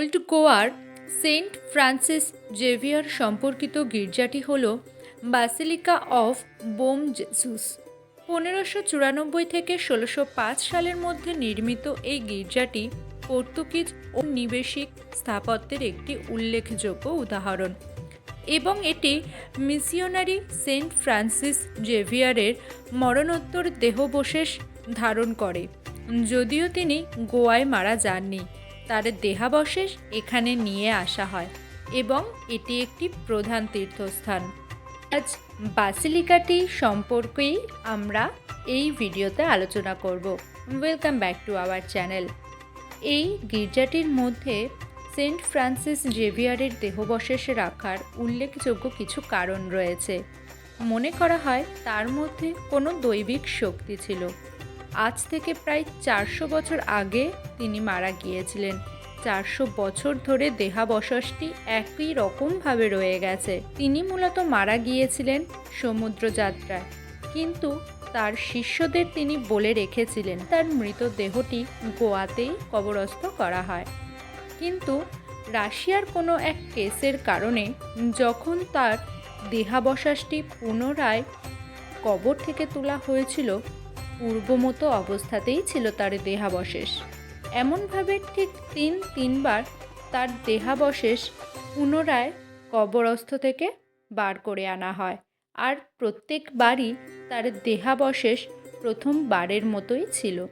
Old গোয়ার Saint Francis Xavier সম্পর্কিত গির্জাটি হল বাসিলিকা অফ বোম জেসুস পনেরোশো চুরানব্বই থেকে ষোলোশো পাঁচ সালের মধ্যে নির্মিত এই গির্জাটি পর্তুগিজ নিবেশিক স্থাপত্যের একটি উল্লেখযোগ্য উদাহরণ এবং এটি মিশিওনারি সেন্ট ফ্রান্সিস জেভিয়ারের মরণোত্তর দেহবশেষ ধারণ করে, যদিও তিনি গোয়ায় মারা যাননি। তার দেহাবশেষ এখানে নিয়ে আসা হয় এবং এটি একটি প্রধান তীর্থস্থান। আজ বাসিলিকাটি সম্পর্কেই আমরা এই ভিডিওতে আলোচনা করব। Welcome back to our channel এই গির্জাটির মধ্যে সেন্ট ফ্রান্সিস জেভিয়ারের দেহবশেষ রাখার উল্লেখযোগ্য কিছু কারণ রয়েছে। মনে করা হয় তার মধ্যে কোনো দৈবিক শক্তি ছিল। আজ থেকে প্রায় চারশো বছর আগে তিনি মারা গিয়েছিলেন। চারশো বছর ধরে দেহাবশেষটি একই রকমভাবে রয়ে গেছে। তিনি মূলত মারা গিয়েছিলেন সমুদ্রযাত্রায়। কিন্তু তার শিষ্যদের তিনি বলে রেখেছিলেন, তার মৃতদেহটি গোয়াতেই কবরস্থ করা হয়। কিন্তু রাশিয়ার কোনো এক কেসের কারণে যখন তার দেহাবশেষটি পুনরায় কবর থেকে তোলা হয়েছিল পূর্বমতো অবস্থাতেই ছিল তার দেহাবশেষ। এমনভাবে ঠিক তিন তিনবার তার দেহাবশেষ পুনরায় কবরস্থ থেকে বার করে আনা হয় আর প্রত্যেকবারই তার দেহাবশেষ প্রথম বারের মতোই ছিল।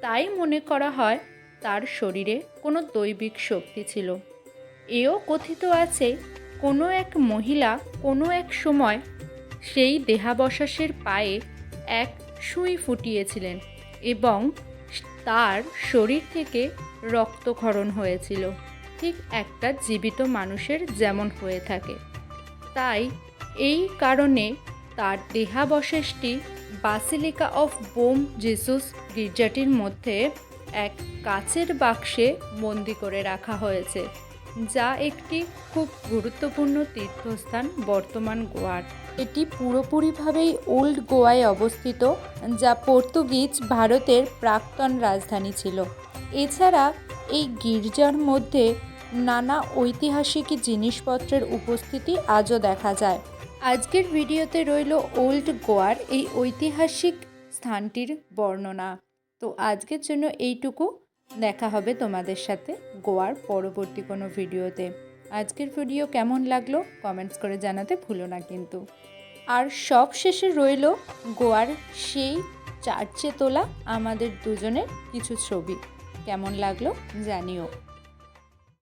তাই মনে করা হয় তার শরীরে কোনো দৈবিক শক্তি ছিল। এও কথিত আছে, কোনো এক মহিলা কোনো এক সময় সেই দেহাবশেষের পায়ে এক সুই ফুটিয়েছিলেন এবং তার শরীর থেকে রক্তক্ষরণ হয়েছিল। ঠিক একটা জীবিত মানুষের যেমন হয়ে থাকে। তাই এই কারণে তার দেহাবশেষটি বাসিলিকা অফ বোম জেসুস গির্জাটির মধ্যে এক কাচের বাক্সে বন্দি করে রাখা হয়েছে। যা একটি খুব গুরুত্বপূর্ণ তীর্থস্থান বর্তমান গোয়ার। এটি পুরোপুরিভাবেই ওল্ড গোয়ায় অবস্থিত যা পর্তুগিজ ভারতের প্রাক্তন রাজধানী ছিল। এছাড়া এই গির্জার মধ্যে নানা ঐতিহাসিক জিনিসপত্রের উপস্থিতি আজও দেখা যায়। আজকের ভিডিওতে রইল ওল্ড গোয়ার এই ঐতিহাসিক স্থানটির বর্ণনা। তো আজকের জন্য এইটুকু। দেখা হবে তোমাদের সাথে গোয়ার পরবর্তী কোনো ভিডিওতে। আজকের ভিডিও কেমন লাগল কমেন্টস করে জানাতে ভুলো না কিন্তু। আর সব শেষে রইল গোয়ার সেই চার্চে তোলা আমাদের দুজনের কিছু ছবি। কেমন লাগল জানিও।